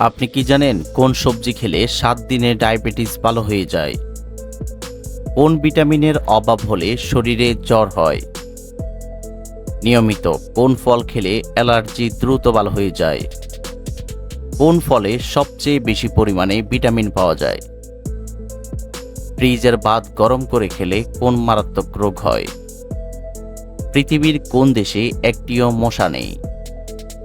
আপনি কি জানেন কোন সবজি খেলে সাত দিনে ডায়াবেটিস ভালো হয়ে যায়? কোন ভিটামিনের অভাব হলে শরীরে জ্বর হয়? নিয়মিত কোন ফল খেলে অ্যালার্জি দ্রুত ভালো হয়ে যায়? কোন ফলে সবচেয়ে বেশি পরিমাণে ভিটামিন পাওয়া যায়? ফ্রিজের ভাত গরম করে খেলে কোন মারাত্মক রোগ হয়? পৃথিবীর কোন দেশে একটিও মশা নেই?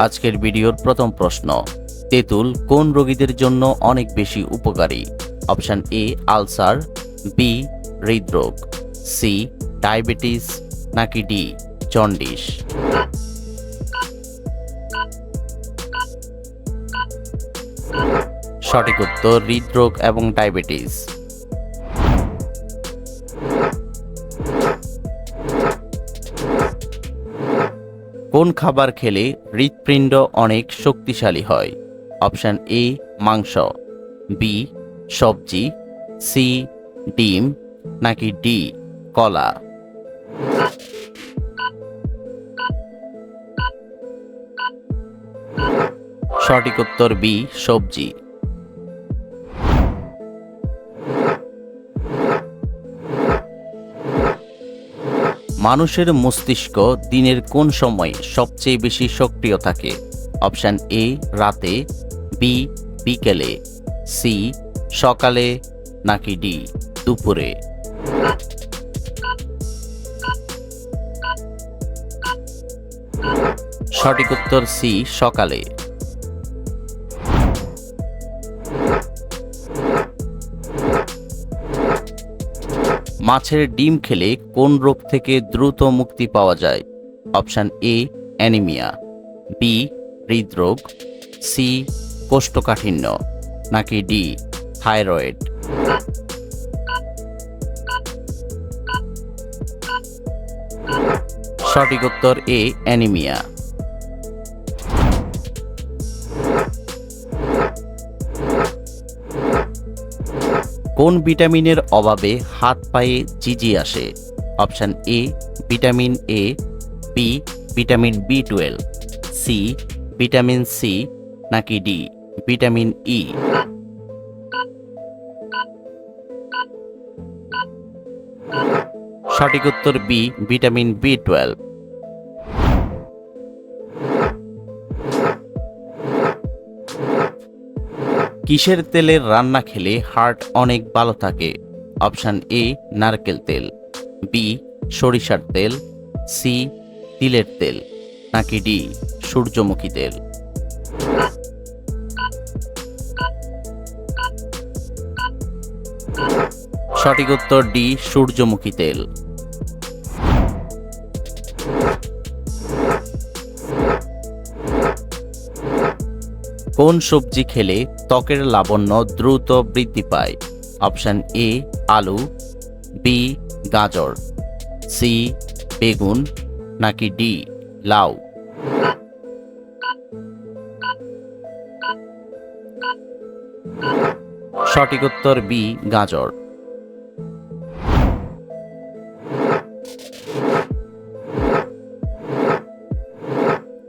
আজকের ভিডিওর প্রথম প্রশ্ন, তেঁতুল কোন রোগীদের জন্য অনেক বেশি উপকারী? অপশন এ, আলসার, বি, হৃদরোগ, সি, ডায়াবেটিস, নাকি ডি, জন্ডিস? সঠিক উত্তর, হৃদরোগ এবং ডায়াবেটিস। কোন খাবার খেলে হৃৎপিণ্ড অনেক শক্তিশালী হয়? অপশান এ, মাংস। বি, সবজি। সি, ডিম। নাকি ডি, কলা? সঠিক উত্তর বি, সবজি। মানুষের মস্তিষ্ক দিনের কোন সময় সবচেয়ে বেশি সক্রিয় থাকে? অপশন এ, রাতে, বি, বিকেলে, সি, সকালে, নাকি ডি, দুপুরে? সঠিক উত্তর সি, সকালে। মাছের ডিম খেলে কোন রোগ থেকে দ্রুত মুক্তি পাওয়া যায়? অপশান এ, অ্যানিমিয়া, বি, হৃদরোগ, সি, কোষ্ঠকাঠিন্য, নাকি ডি, থাইরয়েড। সঠিক উত্তর এ, অ্যানিমিয়া। কোন ভিটামিনের অভাবে হাত পায়ে জিজি আসে? Option A, vitamin A, B, vitamin B twelve, C, vitamin C, নাকি ডি, ভিটামিন ই। সঠিক উত্তর বি, ভিটামিন বি টুয়েলভ। কিসের তেলের রান্না খেলে হার্ট অনেক ভালো থাকে? অপশান এ, নারকেল তেল। বি সরিষার তেল। সি তিলের তেল। নাকি ডি সূর্যমুখী তেল। সঠিক উত্তর ডি সূর্যমুখী তেল। কোন সবজি খেলে ত্বকের লাবণ্য দ্রুত বৃদ্ধি পায়? অপশান এ, আলু, বি, গাজর, সি, বেগুন, নাকি ডি, লাউ? সঠিক উত্তর বি, গাজর।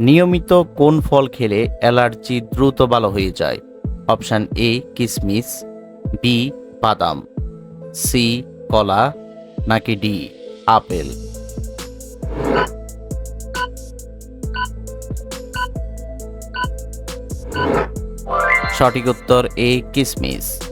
নিয়মিত কোন ফল খেলে অ্যালার্জি দ্রুত ভালো হয়ে যায়? অপশান এ, কিসমিস, বি, বাদাম, সি, কলা, নাকি ডি, আপেল? সঠিক উত্তর এ, কিসমিস।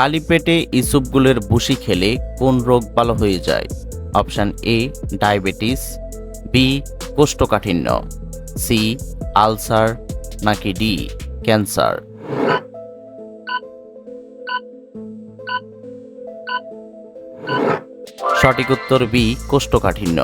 খালি পেটে ইসুপগুলের ভুসি খেলে কোন রোগ ভালো হয়ে যায়? অপশান এ, ডায়াবেটিস, বি, কোষ্ঠকাঠিন্য, সি, আলসার, নাকি ডি, ক্যান্সার। সঠিক উত্তর বি, কোষ্ঠকাঠিন্য।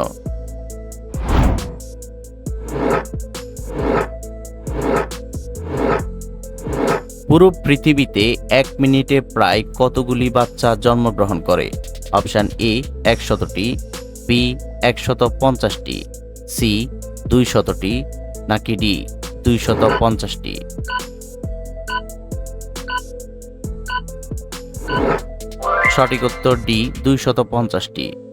পুরো পৃথিবীতে এক মিনিটে প্রায় কতগুলি বাচ্চা জন্মগ্রহণ করে? অপশান এ, একশতটি, বি একশত পঞ্চাশটি সি দুই শতটি নাকি ডি দুই শত পঞ্চাশটি সঠিক উত্তর ডি দুই শত পঞ্চাশটি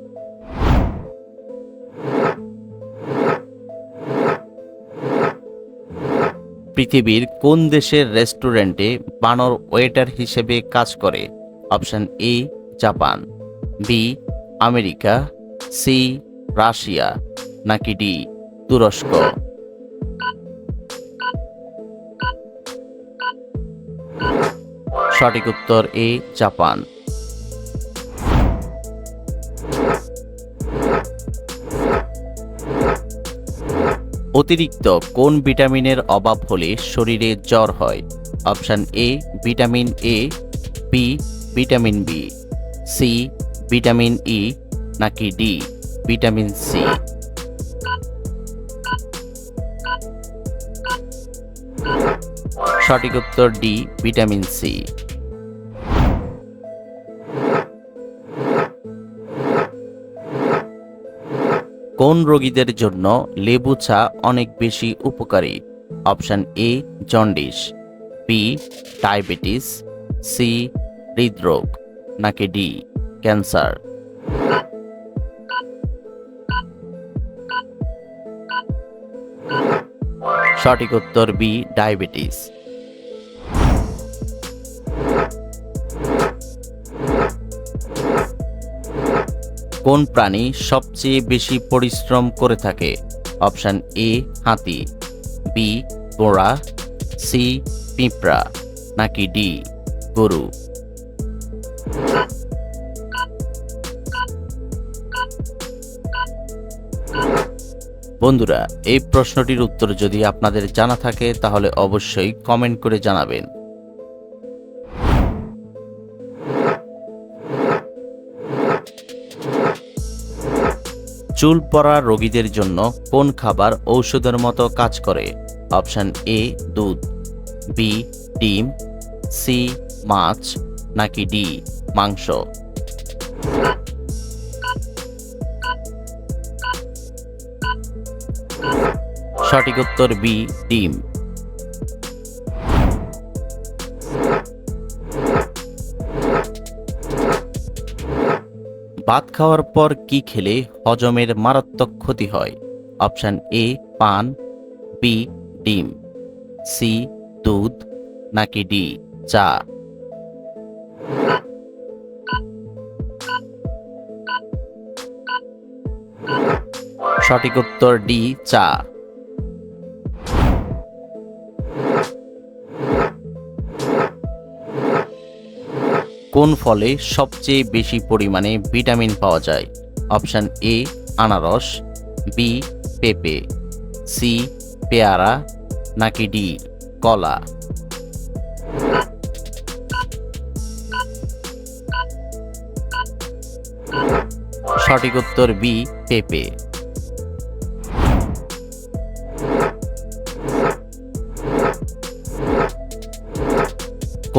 পৃথিবীর কোন দেশের রেস্টুরেন্টে বানর ওয়েটার হিসেবে কাজ করে? Option A, Japan. B, America. C, Russia. নাকি ডি, তুরস্ক? সঠিক উত্তর এ, জাপান। অতিরিক্ত কোন ভিটামিনের অভাব হলে শরীরে জ্বর হয়? Option A, vitamin A, B, vitamin B, C, vitamin E, নাকি ডি, ভিটামিন সি। সঠিক উত্তর ডি, ভিটামিন সি। কোন রোগীদের জন্য লেবু চা অনেক বেশি উপকারী? Option A, jaundice, B, diabetes, C, হৃদরোগ, নাকি ডি, ক্যান্সার। সঠিক উত্তর বি, ডায়াবেটিস। কোন প্রাণী সবচেয়ে বেশি পরিশ্রম করে থাকে? অপশান এ, হাতি, বি, ঘোড়া, সি, পিঁপড়া, নাকি ডি, গরু? বন্ধুরা, এই প্রশ্নটির উত্তর যদি আপনাদের জানা থাকে, তাহলে অবশ্যই কমেন্ট করে জানাবেন। চুল পড়া রোগীদের জন্য কোন খাবার ঔষধের মতো কাজ করে? অপশান এ, দুধ, বি, ডিম, সি, মাছ, নাকি ডি, মাংস? সঠিক উত্তর বি, ডিম। ভাত খাওয়ার পর কি খেলে হজমের মারাত্মক ক্ষতি হয়? অপশান এ, পান, বি, ডিম, সি, দুধ, নাকি ডি, চা। সঠিক উত্তর ডি, চা। কোন ফলে সবচেয়ে বেশি পরিমাণে ভিটামিন পাওয়া যায়? অপশান এ, আনারস, বি, পেঁপে, সি, পেয়ারা, নাকি ডি, কলা? সঠিক উত্তর বি, পেঁপে।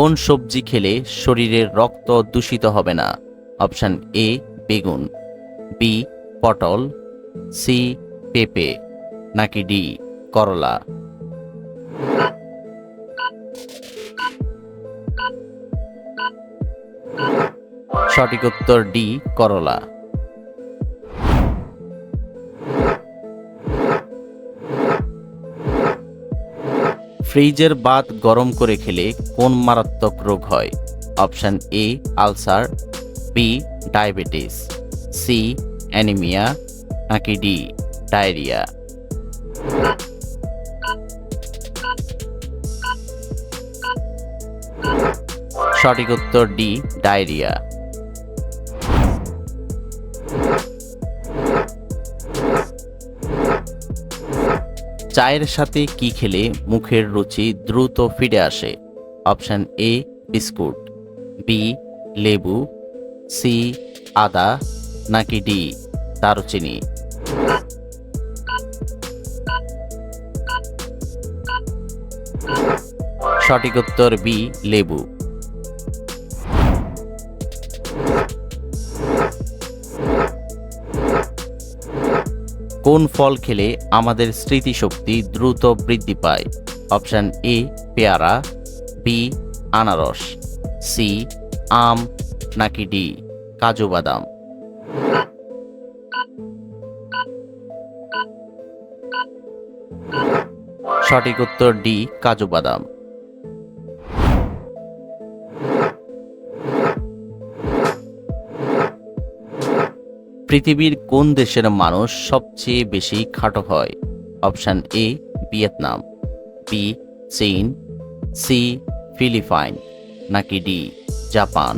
কোন সবজি খেলে শরীরের রক্ত দূষিত হবে না? অপশান এ, বেগুন। বি, পটল। সি, পেঁপে। নাকি ডি, করলা? সঠিক উত্তর ডি, করলা। ফ্রিজের বাত গরম করে খেলে কোন মারাত্মক রোগ হয়? Option A, ulcer, B, diabetes, C, anaemia, নাকি ডি, ডায়রিয়া? সঠিক উত্তর ডি, ডায়রিয়া। চায়ের সাথে কি খেলে মুখের রুচি দ্রুত ফিরে আসে? অপশান এ, বিস্কুট, বি, লেবু, সি, আদা, নাকি ডি, দারুচিনি। সঠিক উত্তর বি, লেবু। কোন ফল খেলে আমাদের স্মৃতিশক্তি দ্রুত বৃদ্ধি পায়? অপশান এ, পেয়ারা বি, আনারস, সি, আম, নাকি ডি, কাজু বাদাম। সঠিক উত্তর ডি, কাজু বাদাম। পৃথিবীর কোন দেশের মানুষ সবচেয়ে বেশি খাটো হয়? অপশান এ, ভিয়েতনাম, বি, চীন, সি ফিলিপাইন, নাকি ডি, জাপান?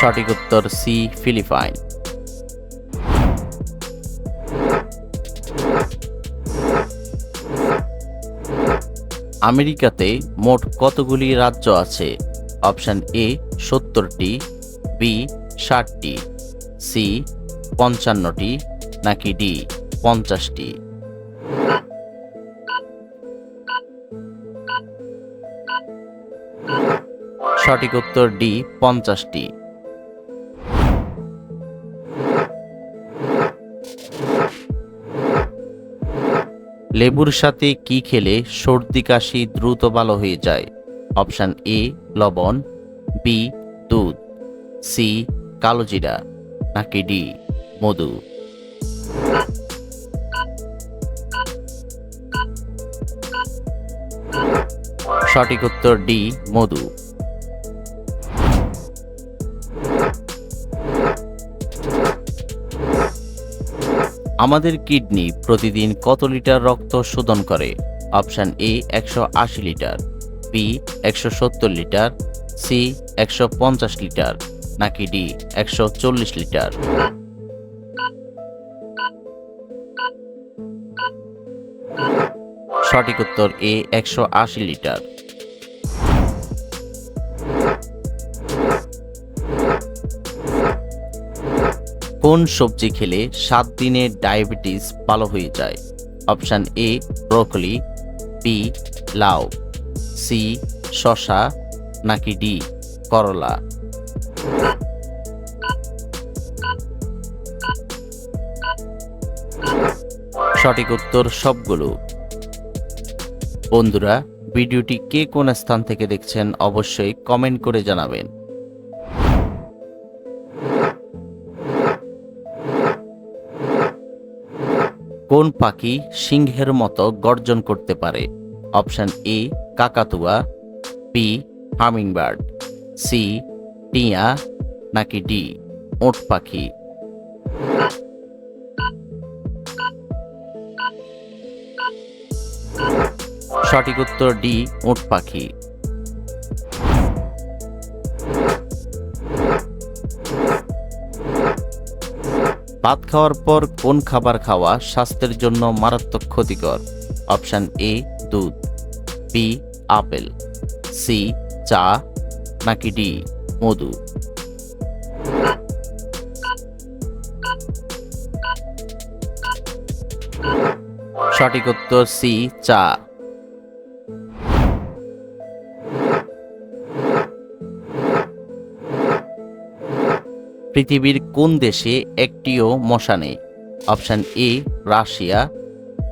সঠিক উত্তর সি, ফিলিপাইন। আমেরিকাতে মোট কতগুলি রাজ্য আছে? অপশান এ, সত্তরটি, বি, ষাটটি, সি, পঞ্চান্নটি, নাকি ডি পঞ্চাশটি। সঠিক উত্তর ডি, পঞ্চাশটি। লেবুর সাথে কি খেলে সর্দি কাশি দ্রুত ভালো হয়ে যায়? অপশান এ, লবণ, বি, দুধ, সি কালোজিরা নাকি ডি, মধু? সঠিক উত্তর ডি, মধু। আমাদের কিডনি প্রতিদিন কত লিটার রক্ত শোধন করে? অপশান এ, একশো আশি লিটার, বি, একশো সত্তর লিটার, সি, একশো পঞ্চাশ লিটার, নাকি ডি, একশো চল্লিশ লিটার। সঠিক উত্তর এ, একশো আশি লিটার। কোন সবজি খেলে সাত দিনে ডায়াবেটিস ভালো হয়ে যায়? অপশান এ, ব্রোকলি, বি, লাউ, সি শশা নাকি ডি, করলা। সঠিক উত্তর সবগুলো। বন্ধুরা, ভিডিওটি কে কোন স্থান থেকে দেখছেন অবশ্যই কমেন্ট করে জানাবেন। কোন পাখি সিংহের মতো গর্জন করতে পারে? অপশন এ, কাকাতুয়া বি হামিংবার্ড সি টিয়া, নাকি ডি ওট পাখি? সঠিক উত্তর ডি উট পাখি। ভাত খাওয়ার পর কোন খাবার খাওয়া স্বাস্থ্যের জন্য মারাত্মক ক্ষতিকর? অপশান এ, দুধ। B, apple. সি, চা। নাকি ডি, মধু? সঠিক উত্তর সি, চা। পৃথিবীর কোন দেশে একটিও মশা নেই? Option A, Russia,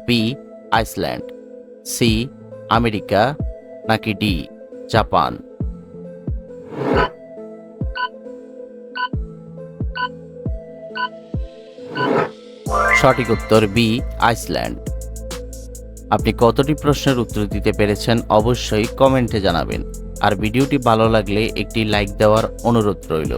B, Iceland, C, America, নাকি ডি, জাপান। সঠিক উত্তর বি, আইসল্যান্ড। আপনি কতটি প্রশ্নের উত্তর দিতে পেরেছেন অবশ্যই কমেন্টে জানাবেন। আর ভিডিওটি ভালো লাগলে একটি লাইক দেওয়ার অনুরোধ রইল।